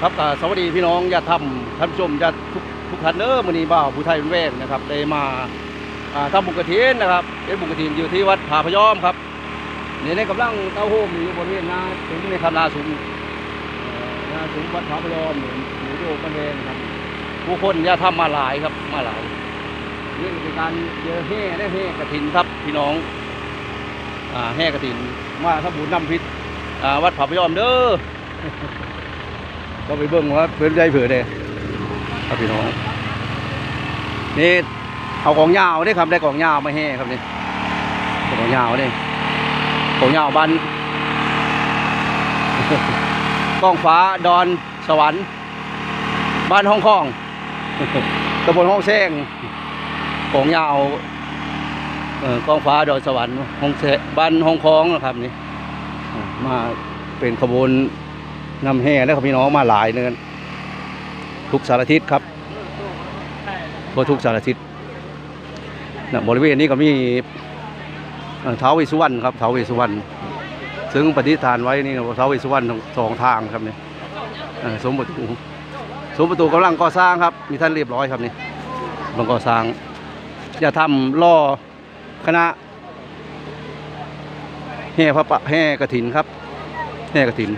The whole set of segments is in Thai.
ครับสวัสดีพี่น้องญาติธรรมท่านผู้ชมญาติทุกทุกท่านเด้อมื้อนี้บ่าวผู้ไทยเป็นแวกนะครับได้มาทำบุญกระถินนะครับเป็นบุญกระถินอยู่ที่วัดผาพยอมครับนี่ในกำลังเต้าโฮมอยู่บริเวณหน้าถึงในคำนาสุมเอ่อหน้าสุมวัดผาพยอมหรือหรือโยกกันเองครับผู้คนญาติธรรมมาหลายครับมาหลายนี่เป็นการเจอแห่ได้แห่กฐินครับพี่น้องแห่กฐินมาทำบุญนำพิษวัดผาพยอมเด้อ ก็ไปเบิ่งว่าเป็นใจเผื่อเด้ครับพี่น้องนี่เอาของยาวได้ครับได้ของยาวมาให้ครับนี่ของยาวนี่ของยาวบันกล้องฟ้าดอนสวรรค์ บ้านห้องคองตำบลห้องแซงของยาวกล้องฟ้าดอนสวรรค์ห้องแซบ้านห้องคองนะครับนี่มาเป็นขบวน นำแห่แล้วครับพี่น้องมาหลายเนินทุกสารทิศครับทั่วทุกสารทิศนะบริเวณนี้ก็มีเท้าวเวสสุวรรณครับเท้าวเวสสุวรรณซึ่งปฏิฐานไว้นี่เท้าวเวสสุวรรณสองทางครับนี่สมประตูสมประตูกำลังก่อสร้างครับ มีท่านเรียบร้อยครับนี่กำลังก่อสร้างอย่าทำล่อคณะแห่พระปะแห่กระถินครับแห่กระถิน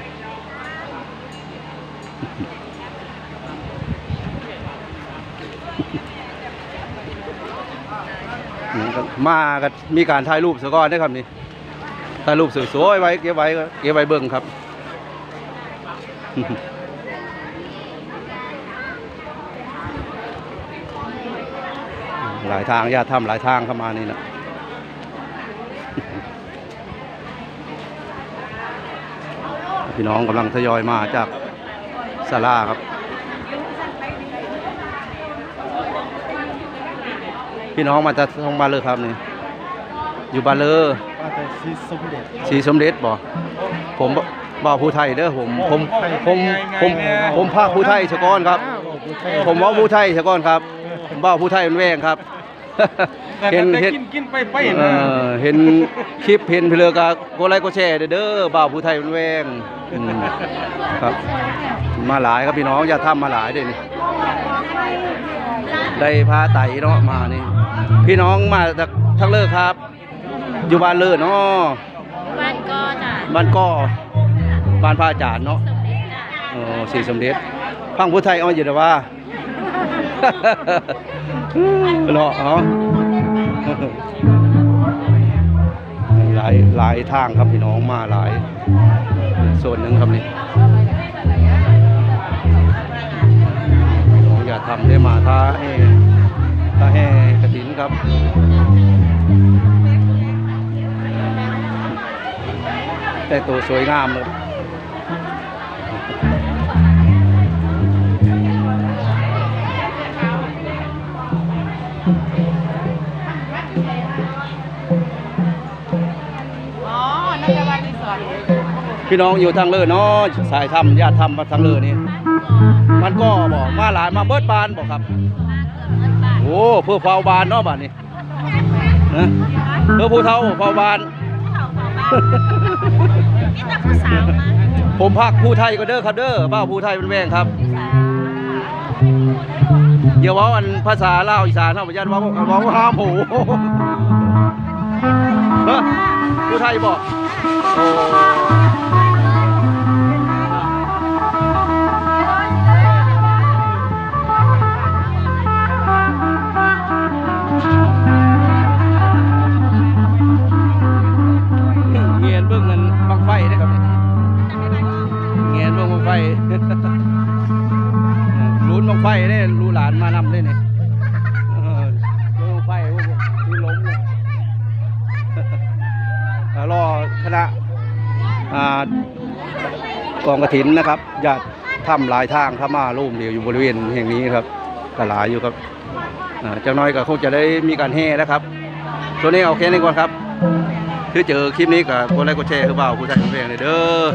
มาก็มีการถ่ายรูปสะก้อนได้ครับนี่ถ่ายรูปสวยๆไว้เก็บไว้เก็บไว้เบิ่งครับ หลายทางญาติทำหลายทางเข้ามานี่นะพี่น้องกำลังทยอยมาจากศาลาครับ พี่น้องมาจากทางบานเลยครับนี่อยู่บานเลอว่าแต่ซีสมเด็จสีสมเด็จบ่ผมบ่บ่าวผู้ไทยเด้อผมผมผมผมผมภาคผู้ไทยสะก้อนครับ ผมเว่าผู้ไทยสะก้อนครับผมบ่าวผู้ไทยเป็นแวงครับ เห็นเห็นกินกินไปไปเอนะอเห็นคลิปเห็นเพลือกะกดไลค์กดแชร์เด้อเด้อบ่าวผู้ไทยเป็นแวงอืมครับ มาหลายครับพี่น้องอย่าทำมาหลายเด้อนี่ ได้พาไตเนาะมานี่ พี่น้องมาจากทักเลิกครับ อยู่บ้านเลิศเนาะบ้านก็จ้ะบ้านก้อบ้านพระอาจารย์เนาะสมเด็จจ้ะโอ้สีสมเด็จพังผู้ไทยเอาอยู่แต่ว่าเนาะเนาะหลายหลายทางครับพี่น้องมาหลายโซนหนึ่งครับนี่ ทำได้มาท่าให้ท่าแห่กระถินครับแต่งตัวสวยงามเลยอ๋อนักวันรีสอร์ทพี่น้องอยู่ทางเลือเนาะสายธรรมญาติธรรมมาทางเลือนี่ มันก็บอกมาหลายมาเบิดบานบอกครับ โอ้เพื่อเฝ้าบานเนาะบ้านนี้นะเพื่อผู้เฒ่าเฝ้าบานนี่แต่ผู้สาวมาผมพักผู้ไทยก็เด้อครับเด้อบ้าวผู้ไทยเป็นแวงครับเดี๋ยวเว่าอันภาษาลาวอีสานเฮาบ่ยันเว่าเว่าห้ามหูเฮ้อผู้ไทยบอก ไฟได้รู้หลานมานำได้นี่เออเบิ่งบังไฟโอ้โหคือล้มเลยรอคณะกองกระถินนะครับญาติถ้ำหลายทางเข้ามาร่วมเดียวอยู่บริเวณแห่งนี้ครับก็หลายอยู่ครับเจ้าน้อยก็คงจะได้มีการแห่นะครับตัวนี้เอาแค่นี้ก่อนครับ คือเจอคลิปนี้กับกดไลค์กดแชร์คือเปล่าผู้ชายคนแพงเลยเด้อ